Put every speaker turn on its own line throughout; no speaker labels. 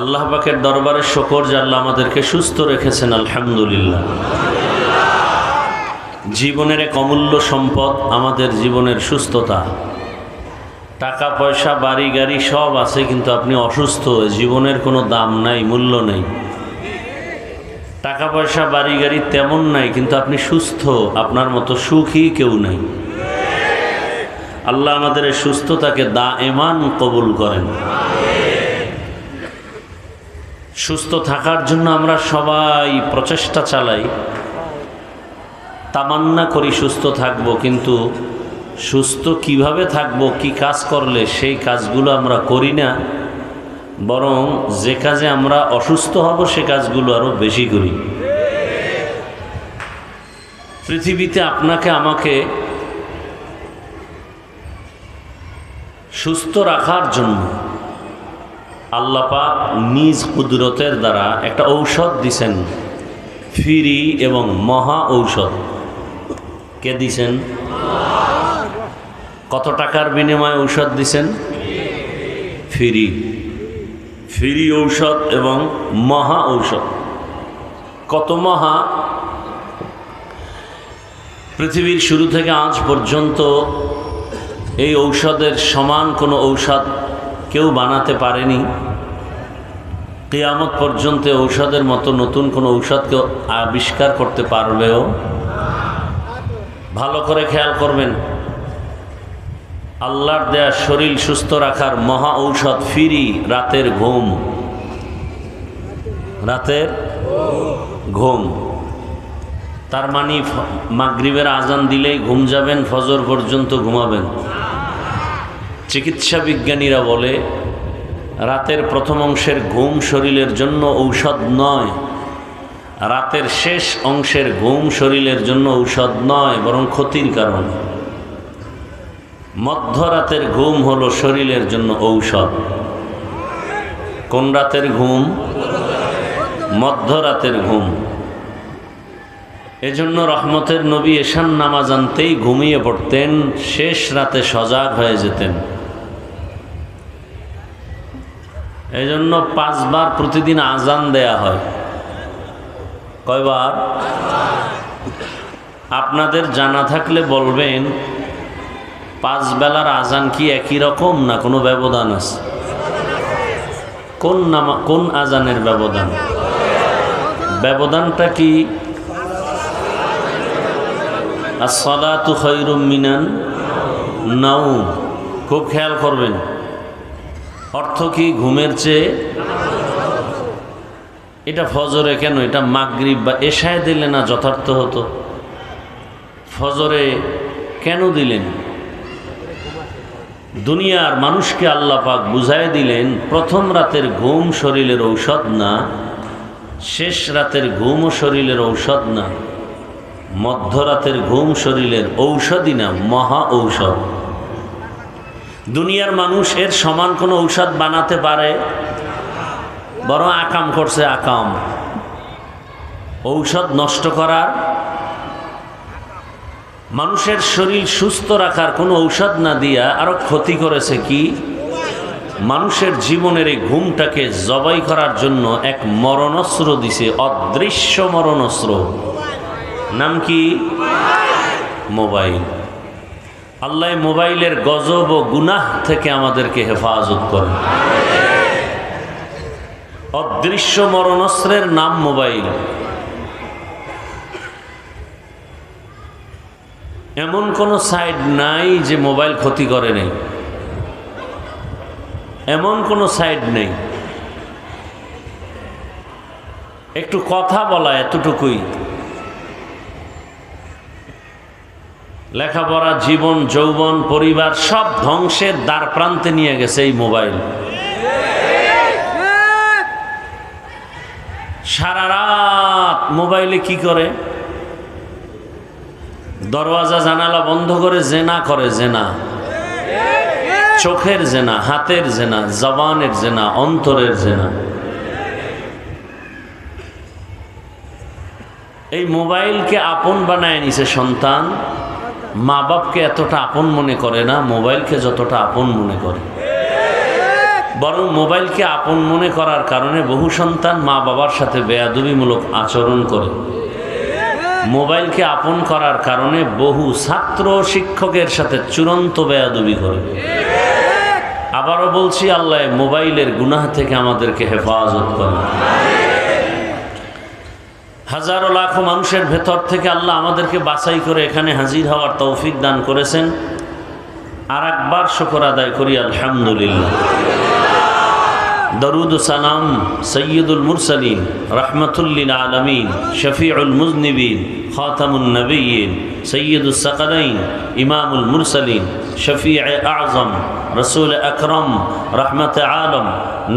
আল্লাহ পাকের দরবারে শকর যে আল্লাহ আমাদেরকে সুস্থ রেখেছেন, আলহামদুলিল্লাহ। জীবনের এক অমূল্য সম্পদ, আমাদের জীবনের সুস্থতা। টাকা, পয়সা, বাড়ি, গাড়ি সব আছে, কিন্তু আপনি অসুস্থ, জীবনের কোনো দাম নাই, মূল্য নেই। টাকা, পয়সা, বাড়ি, গাড়ি তেমন নাই, কিন্তু আপনি সুস্থ, আপনার মতো সুখী কেউ নাই। আল্লাহ আমাদের এই সুস্থতাকে দা এমান কবুল করেন। সুস্থ থাকার জন্য আমরা সবাই প্রচেষ্টা চালাই। তামান্না করি সুস্থ থাকব, কিন্তু সুস্থ কীভাবে থাকব, কি কাজ করলে সেই কাজগুলো আমরা করি না। বরং যে কাজে আমরা অসুস্থ হব, সে কাজগুলো আরও বেশি করি। পৃথিবীতে আপনাকে আমাকে সুস্থ রাখার জন্য আল্লাপাক নিজ কুদরতের দ্বারা একটা ঔষধ দিছেন। ফিরি এবং মহা ঔষধ। কে দিছেন? কত টাকার বিনিময়ে ঔষধ দিছেন? ফ্রি। ফ্রি ঔষধ এবং মহা ঔষধ। কত মহা? পৃথিবীর শুরু থেকে আজ পর্যন্ত এই ঔষধের সমান কোনো ঔষধ কেউ বানাতে পারেনি। কেয়ামত পর্যন্ত ঔষধের মতো নতুন কোনো ঔষধ কেউ আবিষ্কার করতে পারবেও ভালো করে খেয়াল করবেন। আল্লাহর দেয়া শরীর সুস্থ রাখার মহা ঔষধ ফিরি রাতের ঘুম। রাতের ঘুম। তার মানে মাগরিবের আজান দিলেই ঘুম যাবেন, ফজর পর্যন্ত ঘুমাবেন। চিকিৎসা বিজ্ঞানীরা বলে রাতের প্রথম অংশের ঘুম শরীরের জন্য ঔষধ নয়। রাতের শেষ অংশের ঘুম শরীরের জন্য ঔষধ নয়, বরং ক্ষতির কারণ। মধ্যরাতের ঘুম হলো শরীরের জন্য ঔষধ। কোন রাতের ঘুম? মধ্যরাতের ঘুম। এজন্য রহমতের নবী এশান নামাজ আনতেই ঘুমিয়ে পড়তেন, শেষ রাতে সজাগ হয়ে যেতেন। এই জন্য পাঁচবার প্রতিদিন আজান দেয়া হয়। কয়বার? আপনাদের জানা থাকলে বলবেন, পাঁচ বেলার আজান কি একই রকম না কোনো ব্যবধান আছে? কোন নামা, কোন আজানের ব্যবধান? ব্যবধানটা কি? আসলাতু খৈরুম মিনান নাও খুব খেয়াল করবেন। অর্থ কি ঘুমের চেয়ে? এটা ফজরে কেন? এটা মাগরিব বা এশায় দিলে না যথার্থ হতো? ফজরে কেন দিলেন? দুনিয়ার মানুষকে আল্লাহ পাক বুঝাই দিলেন, প্রথম রাতের ঘুম শরীরের ঔষধ না, শেষ রাতের ঘুমও শরীরের ঔষধ না, মধ্যরাতের ঘুম শরীরের ঔষধই না, মহা ঔষধ। দুনিয়ার মানুষ এর সমান কোনো ঔষধ বানাতে পারে, বরং আকাম করছে আকাম। ঔষধ নষ্ট করার, মানুষের শরীর সুস্থ রাখার কোনো ঔষধ না দিয়া আরও ক্ষতি করেছে কি? মানুষের জীবনের এই ঘুমটাকে জবাই করার জন্য এক মরণস্ত্র দিছে, অদৃশ্য মরণস্ত্র। নাম কি? মোবাইল। আল্লাহ মোবাইলের গজব ও গুনাহ থেকে আমাদেরকে হেফাজত করে অদৃশ্য মরণস্ত্রের নাম মোবাইল। এমন কোনো সাইড নাই যে মোবাইল ক্ষতি করে নেই। এমন কোনো সাইড নেই। একটু কথা বলা এতটুকুই। লেখাপড়া, জীবন, যৌবন, পরিবার সব ধ্বংসের দ্বার প্রান্তে নিয়ে গেছে এই মোবাইল। সারা রাত মোবাইলে কি করে? দরওয়াজা, জানালা বন্ধ করে জেনা করে জেনা। চোখের জেনা, হাতের জেনা, জবানের জেনা, অন্তরের জেনা। এই মোবাইলকে আপন বানায় নিছে সন্তান। মা বাপকে এতটা আপন মনে করে না, মোবাইলকে যতটা আপন মনে করে। বরং মোবাইলকে আপন মনে করার কারণে বহু সন্তান মা বাবার সাথে বেয়াদুবিমূলক আচরণ করে। মোবাইলকে আপন করার কারণে বহু ছাত্র শিক্ষকের সাথে চূড়ান্ত বেয়াদুবি করে। আবারও বলছি, আল্লাহ মোবাইলের গুনাহ থেকে আমাদেরকে হেফাজত করে। হাজারো লাখো মানুষের ভেতর থেকে আল্লাহ আমাদেরকে বাছাই করে এখানে হাজির হওয়ার তৌফিক দান করেছেন। আর একবার শুকর আদায় করি, আলহামদুলিল্লাহ। দরুদ সালাম সৈয়দুল মুরসালিন, রহমতুল্লিল আলমিন, শফিউল মুজনিবিন খাতামুল নবীন সৈয়দুল সকলাইন ইমামুল মুরসালিন শফি আজম। রসুল আকরম রহমত আলম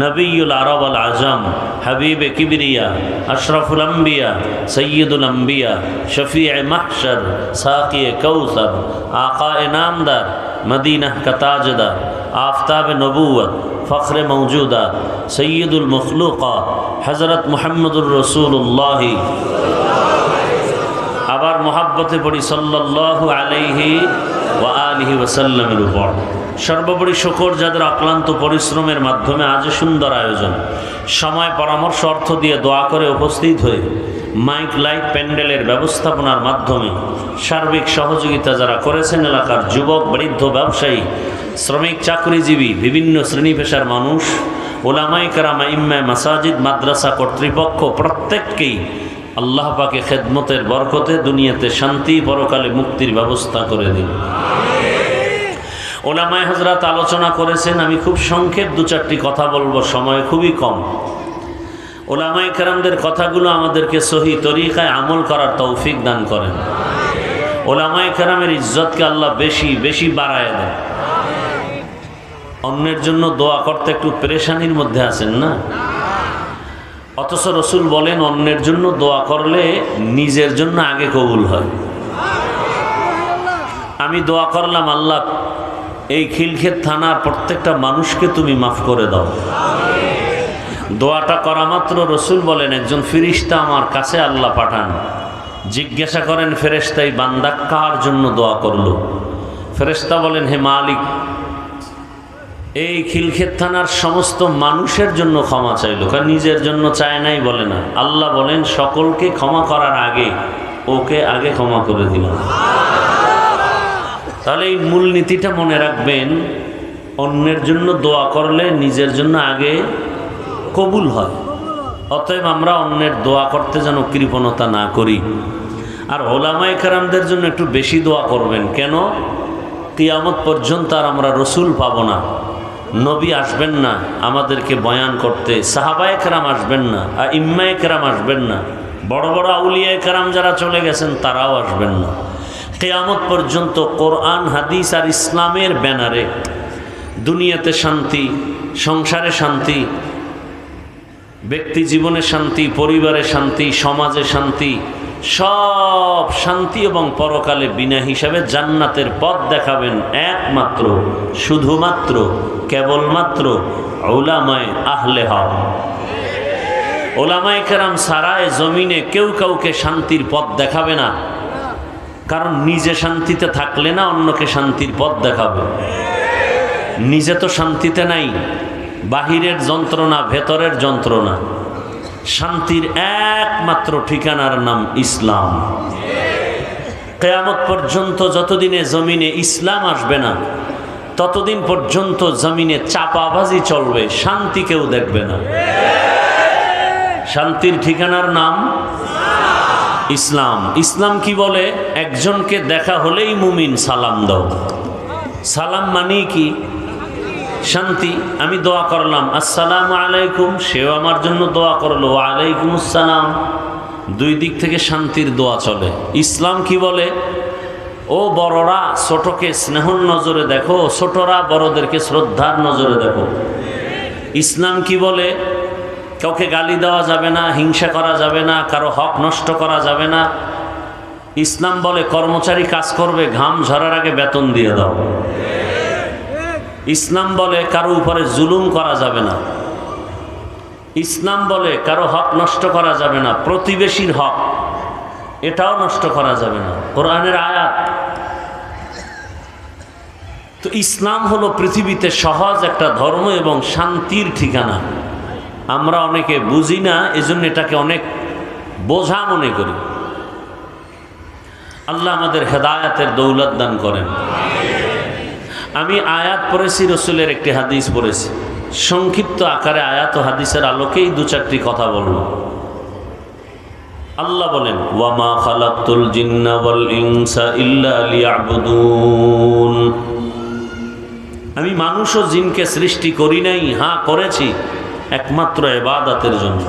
নবীল আরব আল আজম, হাবিব কিবরিয়া, আশরফুল আম্বিয়া, সৈয়দুল আম্বিয়া শফি মাহশর সাকি কৌসর আকা নামদার মদিনা কতাজদার আফতাব নবুয়ত ফখর মৌজুদাত সৈয়দুল মখলুকাত হজরত মোহাম্মদুর রসুল্লাহ আবার মোহাব্বতে পড়ি সাল্লাহ আলাইহি ও আলিহি ওসাল্লামের উপর। সর্বোপরি শকর যাদের অক্লান্ত পরিশ্রমের মাধ্যমে আজ সুন্দর আয়োজন। সময় পরামর্শ অর্থ দিয়ে দোয়া করে উপস্থিত হয়ে মাইক, লাইট, প্যান্ডেলের ব্যবস্থাপনার মাধ্যমে সার্বিক সহযোগিতা যারা করেছেন এলাকার যুবক, বৃদ্ধ, ব্যবসায়ী, শ্রমিক, চাকরিজীবী, বিভিন্ন শ্রেণি পেশার মানুষ ওলামাই কারামা ইম্মায় মাসাজিদ, মাদ্রাসা কর্তৃপক্ষ প্রত্যেককেই আল্লাহ পাকে খেদমতের বরকতে দুনিয়াতে শান্তি, পরকালে মুক্তির ব্যবস্থা করে দিন। ওলামায় হজরত আলোচনা করেছেন, আমি খুব সংক্ষেপ দু চারটি কথা বলব, সময় খুবই কম। ওলামাই কেরামদের কথাগুলো আমাদেরকে সহি তরিকায় আমল করার তৌফিক দান করেন। ওলামাই কেরামের ইজ্জতকে আল্লাহ বেশি বেশি বাড়ায় দেন। অন্যের জন্য দোয়া করতে একটু পেরেশানির মধ্যে আছেন না? অথচ রসুল বলেন, অন্যের জন্য দোয়া করলে নিজের জন্য আগে কবুল হয়। আমি দোয়া করলাম, আল্লাহ এই খিলক্ষেত থানার প্রত্যেকটা মানুষকে তুমি মাফ করে দাও। দোয়াটা করা মাত্র রসুল বলেন, একজন ফিরিস্তা আমার কাছে আল্লাহ পাঠান। জিজ্ঞাসা করেন ফেরেস্তাই বান্দা কার জন্য দোয়া করল? ফেরেস্তা বলেন, হে মালিক, এই খিলক্ষেত থানার সমস্ত মানুষের জন্য ক্ষমা চাইল, কারণ নিজের জন্য চায় নাই বলে না। আল্লাহ বলেন, সকলকে ক্ষমা করার আগে ওকে আগে ক্ষমা করে দিলাম। তাহলে এই মূলনীতিটা মনে রাখবেন, অন্যের জন্য দোয়া করলে নিজের জন্য আগে কবুল হয়। অতএব আমরা অন্যের দোয়া করতে যেন কৃপণতা না করি। আর ওলামাই কারামদের জন্য একটু বেশি দোয়া করবেন। কেন? কিয়ামত পর্যন্ত আর আমরা রসুল পাব না। নবী আসবেন না, আমাদেরকে বয়ান করতে। সাহাবায় কেরাম আসবেন না আর ইম্মায় কেরাম আসবেন না। বড় বড় আউলিয়ায় কেরাম যারা চলে গেছেন, তারাও আসবেন না। কেয়ামত পর্যন্ত কোরআন, হাদিস আর ইসলামের ব্যানারে দুনিয়াতে শান্তি, সংসারে শান্তি, ব্যক্তি জীবনে শান্তি, পরিবারে শান্তি, সমাজে শান্তি, সব শান্তি এবং পরকালে বিনা হিসাবে জান্নাতের পথ দেখাবেন একমাত্র, শুধুমাত্র, কেবলমাত্র ওলামায় আহলে হক। ওলামায় কেরাম সারায় জমিনে কেউ কাউকে শান্তির পথ দেখাবে না। কারণ নিজে শান্তিতে থাকলে না অন্যকে শান্তির পথ দেখাবে। নিজে তো শান্তিতে নাই, বাহিরের যন্ত্রণা, ভেতরের যন্ত্রণা। শান্তির একমাত্র ঠিকানার নাম ইসলাম। কেয়ামত পর্যন্ত যতদিনে জমিনে ইসলাম আসবে না, ততদিন পর্যন্ত জমিনে চাপাবাজি চলবে, শান্তি কেউ দেখবে না। শান্তির ঠিকানার নাম ইসলাম। ইসলাম কি বলে? একজনকে দেখা হলেই মুমিন সালাম দাও। সালাম মানি কি? শান্তি। আমি দোয়া করলাম, আসসালাম আলাইকুম। সেও আমার জন্য দোয়া করল আলাইকুম আসসালাম। দুই দিক থেকে শান্তির দোয়া চলে। ইসলাম কি বলে? ও বড়রা, ছোটকে স্নেহর নজরে দেখো। ছোটরা বড়দেরকে শ্রদ্ধার নজরে দেখো। ইসলাম কি বলে? কাউকে গালি দেওয়া যাবে না, হিংসা করা যাবে না, কারও হক নষ্ট করা যাবে না। ইসলাম বলে কর্মচারী কাজ করবে, ঘাম ঝরার আগে বেতন দিয়ে দাও। ইসলাম বলে কারও উপরে জুলুম করা যাবে না। ইসলাম বলে কারও হক নষ্ট করা যাবে না, প্রতিবেশীর হক, এটাও নষ্ট করা যাবে না। কোরআনের আয়াত। তো ইসলাম হলো পৃথিবীতে সহজ একটা ধর্ম এবং শান্তির ঠিকানা। আমরা অনেকে বুঝি না, এজন্য এটাকে অনেক বোঝা মনে করি। আল্লাহ আমাদের হেদায়াতের দৌলত দান করেন। আমি আয়াত পড়েছি, রসুলের একটি হাদিস পড়েছি। সংক্ষিপ্ত আকারে আয়াত ও হাদিসের আলোকেই দু চারটি কথা বলব। আল্লাহ বলেন, ওয়ামা ওয়াল ইনসা ইল্লা আমি মানুষ ও জিনকে সৃষ্টি করি নাই হ্যাঁ করেছি। একমাত্র এবাদাতের জন্য।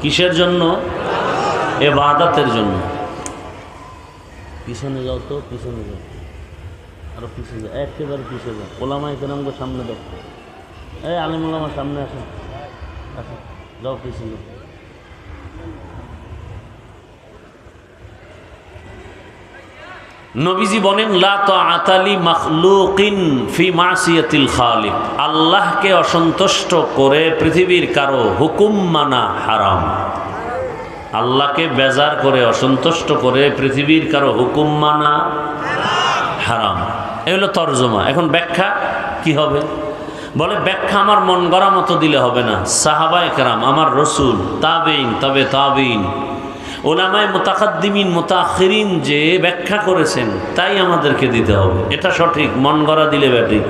কিসের জন্য? এবাদাতের জন্য। পিছনে যাও তো, পিছনে যাও। আরও পিছনে যাও। একেবারে পিছনে যাও। ওলামা ইকরামকে সামনে দাও। এই আলিম ওলামা সামনে আসো। আসো। যাও পিছনে। যাও নবীজি বলেন আতালি ফি আল্লাহকে অসন্তুষ্ট করে পৃথিবীর কারও হুকুম মানা হারাম। আল্লাহকে বেজার করে, অসন্তুষ্ট করে পৃথিবীর কারও হুকুম মানা হারাম। এ হলো তর্জমা। এখন ব্যাখ্যা কি হবে? বলে, ব্যাখ্যা আমার মন গড়া মতো দিলে হবে না। সাহাবায় কারাম, আমার রসুল তাবেইন তবে তাবিন ওলামায় মোতাকাদ্দিমিন মোতাখিরিন যে ব্যাখ্যা করেছেন, তাই আমাদেরকে দিতে হবে। এটা সঠিক, মন গড়া দিলে ব্যাটিক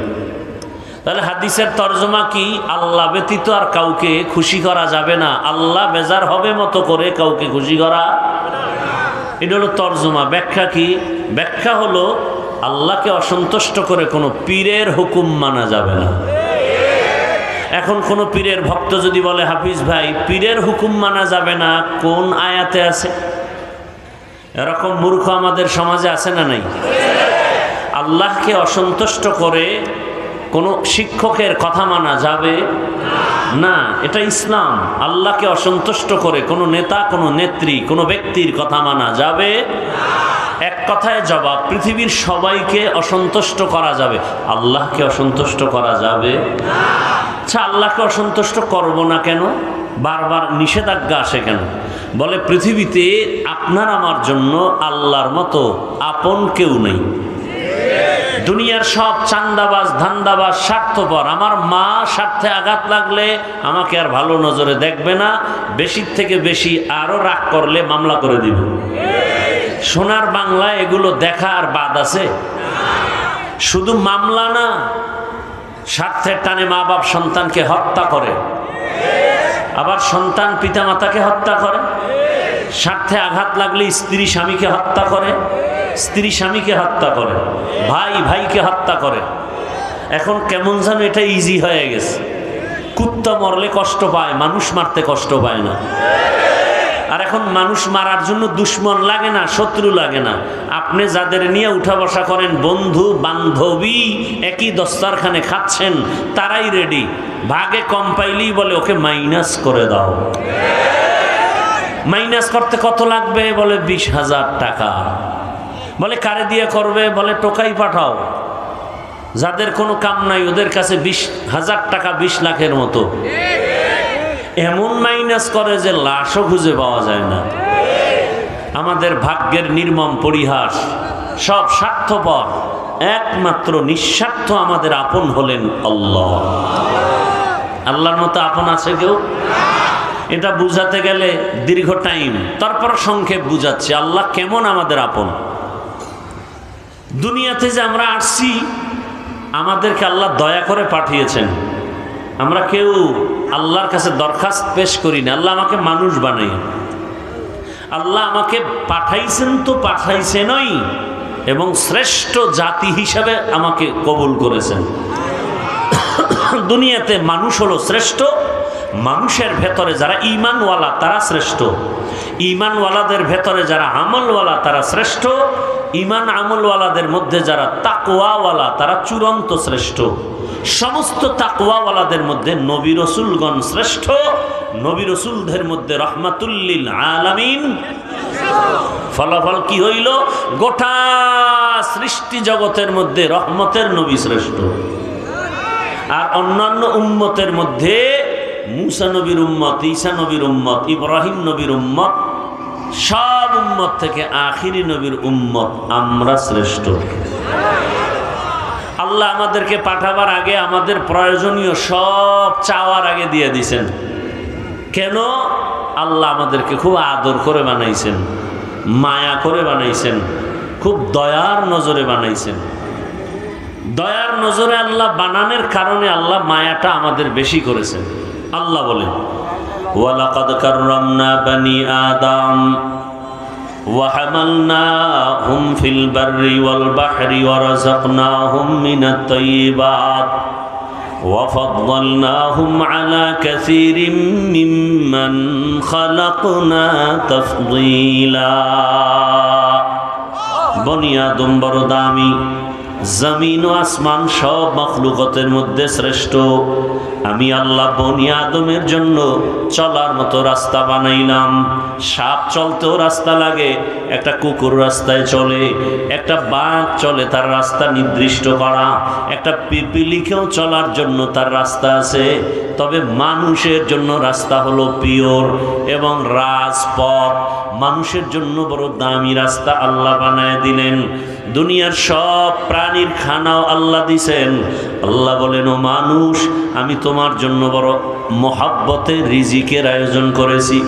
তাহলে হাদিসের তর্জমা কি? আল্লাহ ব্যতীত আর কাউকে খুশি করা যাবে না। আল্লাহ বেজার হবে মতো করে কাউকে খুশি করা এটা হলো তর্জমা। ব্যাখ্যা কি? ব্যাখ্যা হলো, আল্লাহকে অসন্তুষ্ট করে কোনো পীরের হুকুম মানা যাবে না। এখন কোনো পীরের ভক্ত যদি বলে, হাফিজ ভাই, পীরের হুকুম মানা যাবে না, কোন আয়াতে আছে? এরকম মূর্খ আমাদের সমাজে আছে না নাই? আল্লাহকে অসন্তুষ্ট করে কোনো শিক্ষকের কথা মানা যাবে? না, এটা ইসলাম। আল্লাহকে অসন্তুষ্ট করে কোনো নেতা, কোনো নেত্রী, কোনো ব্যক্তির কথা মানা যাবে? এক কথায় জবাব, পৃথিবীর সবাইকে অসন্তুষ্ট করা যাবে। আল্লাহকে অসন্তুষ্ট করা যাবে? আচ্ছা আল্লাহকে অসন্তুষ্ট করব না কেন? বারবার নিষেধাজ্ঞা আসে কেন? বলে, পৃথিবীতে আপনার আমার জন্য আল্লাহর মতো আপন কেউ নেই। দুনিয়ার সব চান্দাবাজ, ধান্দাবাজ স্বার্থপর। আমার মা স্বার্থে আঘাত লাগলে আমাকে আর ভালো নজরে দেখবে না। বেশির থেকে বেশি আরও রাগ করলে মামলা করে দিবে। সোনার বাংলা এগুলো দেখা আর বাদ আছে। শুধু মামলা না স্বার্থের টানে মা বাপ সন্তানকে হত্যা করে। আবার সন্তান পিতামাতাকে হত্যা করে। স্বার্থে আঘাত লাগলে স্ত্রী স্বামীকে হত্যা করে। স্ত্রী স্বামীকে হত্যা করে। ভাই ভাইকে হত্যা করে। এখন কেমন যেন এটা ইজি হয়ে গেছে। কুত্তা মরলে কষ্ট পায়, মানুষ মারতে কষ্ট পায় না। আর এখন মানুষ মারার জন্য দুশ্মন লাগে না, শত্রু লাগে না। আপনি যাদের নিয়ে উঠা বসা করেন, বন্ধু, বান্ধবী, একই দস্তারখানে খাচ্ছেন, তারাই রেডি ভাগে কম পাইলেই বলে, ওকে মাইনাস করে দাও। মাইনাস করতে কত লাগবে? বলে, বিশ হাজার টাকা। বলে, কারে দিয়ে করবে? বলে, টোকাই পাঠাও। যাদের কোনো কাম নাই, ওদের কাছে বিশ হাজার টাকা বিশ লাখের মতো। এমন মাইনাস করে যে লাশও খুঁজে পাওয়া যায় না। আমাদের ভাগ্যের নির্মম পরিহাস, সব স্বার্থপর, একমাত্র নিঃস্বার্থ আমাদের আপন হলেন আল্লাহ। আল্লাহর মতো আপন আছে কেউ? এটা বুঝাতে গেলে দীর্ঘ টাইম, তারপর সংক্ষেপ বুঝাচ্ছে, আল্লাহ কেমন আমাদের আপন? দুনিয়াতে যে আমরা আসছি, আমাদেরকে আল্লাহ দয়া করে পাঠিয়েছেন। আমরা কেউ আল্লাহর কাছে দরখাস্ত পেশ করি না। আল্লাহ আমাকে মানুষ বানাই। আল্লাহ আমাকে পাঠাইছেন তো পাঠাইছেনই এবং শ্রেষ্ঠ জাতি হিসাবে আমাকে কবুল করেছেন। দুনিয়াতে মানুষ হলো শ্রেষ্ঠ, মানুষের ভেতরে যারা ইমানওয়ালা তারা শ্রেষ্ঠ। ইমানওয়ালাদের ভেতরে যারা আমলওয়ালা তারা শ্রেষ্ঠ ইমান আমলওয়ালাদের মধ্যে যারা তাকওয়াওয়ালা তারা চূড়ান্ত শ্রেষ্ঠ। সমস্ত তাকওয়াওয়ালাদের মধ্যে নবী রসুলগণ শ্রেষ্ঠ, নবী রসুলদের মধ্যে রহমাতুল্লিল আলামিন। ফলাফল কি হইল? গোটা সৃষ্টি জগতের মধ্যে রহমতের নবী শ্রেষ্ঠ। আর অন্যান্য উম্মতের মধ্যে মুসা নবীর উম্মত, ঈসা নবীর উম্মত, ইব্রাহিম নবীর উম্মত, সব উম্মত থেকে আখিরি নবীর উম্মত আমরা শ্রেষ্ঠ। আল্লাহ আমাদেরকে পাঠাবার আগে আমাদের প্রয়োজনীয় সব চাওয়ার আগে দিয়ে দিছেন। কেন? আল্লাহ আমাদেরকে খুব আদর করে বানাইছেন, মায়া করে বানাইছেন, খুব দয়ার নজরে বানাইছেন। দয়ার নজরে আল্লাহ বানানোর কারণে আল্লাহ মায়াটা আমাদের বেশি করেছেন। আল্লাহ বলেন, ওয়ালাকাদ কাররামনা বানি আদম وحملناهم في البر والبحر ورزقناهم من الطيبات وفضلناهم على كثير ممن خلقنا تفضيلا بني آدم بردامي জমিন ও আসমান সব মখলুকতের মধ্যে শ্রেষ্ঠ। আমি আল্লাহ বনি আদমের জন্য চলার মতো রাস্তা বানাইলাম। সাপ চলতেও রাস্তা লাগে, একটা কুকুর রাস্তায় চলে, একটা বাঘ চলে তার রাস্তা নির্দিষ্ট করা, একটা পিপিলিকেও চলার জন্য তার রাস্তা আছে। তবে মানুষের জন্য রাস্তা হলো পিওর এবং রাজপথ। মানুষের জন্য বড় দামি রাস্তা আল্লাহ বানায় দিলেন। দুনিয়ার সব প্রাণীর খানাও আল্লাহ দিছেন। আল্লাহ বলেন, ও মানুষ, আমি তোমার জন্য বড় মহাব্বতে রিজিকের আয়োজন করেছি।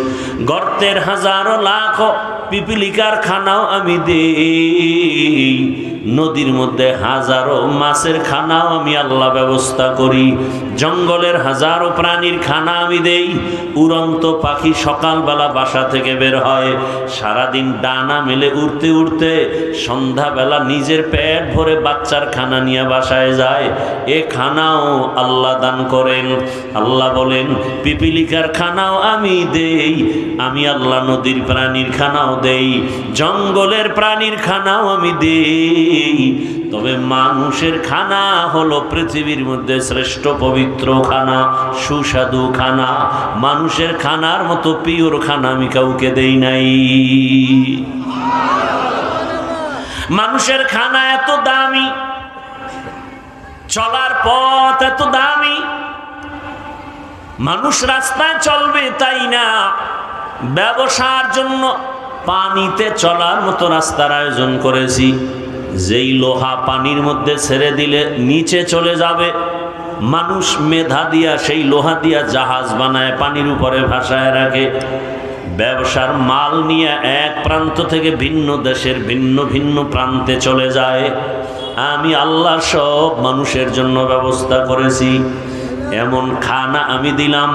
গর্তের হাজারো লাখ পিপিলিকার খানাও আমি দেই। নদীর মধ্যে হাজারো মাছের খানাও আমি আল্লাহ ব্যবস্থা করি। জঙ্গলের হাজারো প্রাণীর খানা আমি দেই। উড়ন্ত পাখি সকালবেলা বাসা থেকে বের হয়। সারাদিন ডানা মেলে উড়তে উড়তে সন্ধ্যাবেলা নিজের পেট ভরে বাচ্চার খানা নিয়ে বাসায় যায়। এ খানাও আল্লাহ দান করেন। আল্লাহ বলেন, পিপিলিকার খানাও আমি দেই। আমি আল্লাহ নদীর প্রাণীর খানাও দেই। জঙ্গলের প্রাণীর খানাও আমি দেই। তবে মানুষের খানা হলো পৃথিবীর মধ্যে শ্রেষ্ঠ পবিত্র খানা, সুস্বাদু খানা। মানুষের খানার মতো পিওর খানা আমি কাউকে দেই নাই। মানুষের খানা এত দামি, চলার পথ এত দামি। মানুষ রাস্তায় চলবে তাই না? ব্যবসার জন্য পানিতে চলার মতো রাস্তার আয়োজন করেছি। যেই লোহা পানির মধ্যে ছেড়ে দিলে নিচে চলে যাবে, মানুষ মেধা দিয়া সেই লোহা দিয়া জাহাজ বানায়, পানির উপরে ভাসায় রাখে। ব্যবসার মাল নিয়ে এক প্রান্ত থেকে ভিন্ন দেশের ভিন্ন ভিন্ন প্রান্তে চলে যায়। আমি আল্লাহ সব মানুষের জন্য ব্যবস্থা করেছি। এমন খানা আমি দিলাম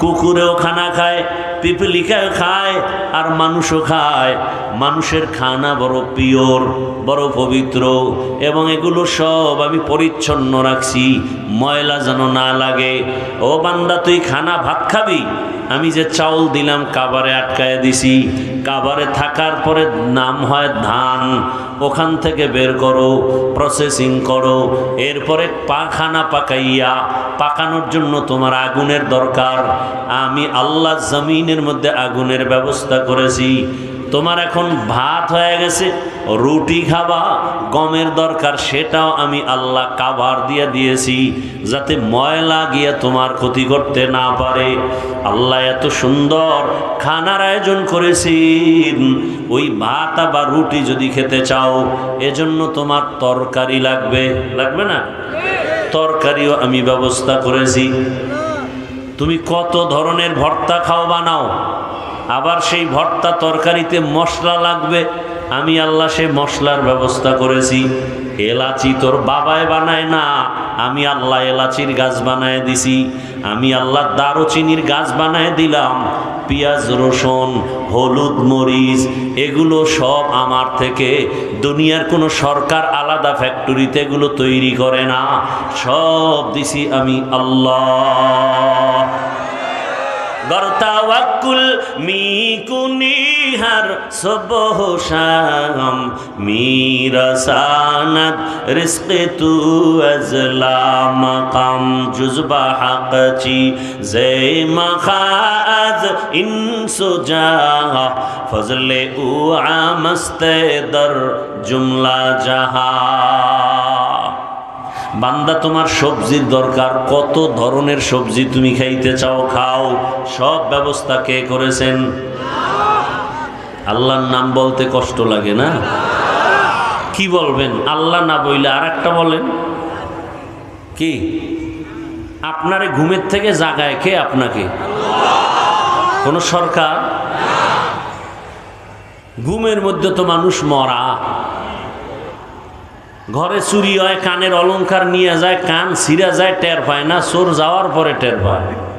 কুকুরেও খানা খায়, পিপিলিকাও খায়, আর মানুষও খায়। মানুষের খানা বড় পিওর, বড় পবিত্র, এবং এগুলো সব আমি পরিচ্ছন্ন রাখছি। ময়লা যেন না লাগে। ও বান্দা, তুই খানা ভাত খাবি? আমি যে চাউল দিলাম, কাবারে আটকায় দিছি। কাবারে থাকার পরে নাম হয় ধান। ওখান থেকে বের করো প্রসেসিং করো। এরপরে পাখানা পাকাইয়া, পাকানোর জন্য তোমার আগুনের দরকার। আমি আল্লাহ জমিনের মধ্যে আগুনের ব্যবস্থা করেছি। তোমার এখন ভাত হয়ে গেছে রুটি খাবা গমের দরকার সেটাও আমি আল্লাহ কাবার দিয়ে দিয়েছি যাতে ময়লা গিয়ে তোমার ক্ষতি করতে না পারে। আল্লাহ এত সুন্দর খানার আয়োজন করেছেন। ওই ভাত বা রুটি যদি খেতে চাও এজন্য তোমার তরকারি লাগবে। লাগবে না? তরকারিও আমি ব্যবস্থা করেছি। তুমি কত ধরনের ভর্তা খাও বানাও? আবার সেই ভর্তা তরকারিতে মশলা লাগবে আমি আল্লাহ সে মশলার ব্যবস্থা করেছি। এলাচি তোর বাবায় বানায় না। আমি আল্লাহ এলাচির গাছ বানায় দিছি। আমি আল্লাহ দারুচিনির গাছ বানায় দিলাম। পেঁয়াজ, রসুন, হলুদ, মরিচ, এগুলো সব আমার থেকে। দুনিয়ার কোনো সরকার আলাদা ফ্যাক্টরিতে এগুলো তৈরি করে না। সব দিছি আমি আল্লাহ। গর্তাওয়াক্কুল মি কুনিহার সবহ শাম মিরাসানাত রিজকে তু আজলা মাকাম, জুজবা জে মখাজ ইনসুজা ফজলে উ আমস্তে দর জুমলা জাহা। বান্দা, তোমার সবজির দরকার, কত ধরনের সবজি তুমি খাইতে চাও, খাও। সব ব্যবস্থা কে করেছেন? আল্লাহর নাম বলতে কষ্ট লাগে না? কি বলবেন? আল্লাহ না বইলে আর একটা বলেন। কি? আপনারে ঘুমের থেকে জাগায় কে আপনাকে? কোন সরকার? ঘুমের মধ্যে তো মানুষ মরা। ঘরে চুরি হয়, কানের অলংকার নিয়ে যায়, কান ছিঁড়া যায়, টের পায় না, চোর যাওয়ার পরে টের পায়।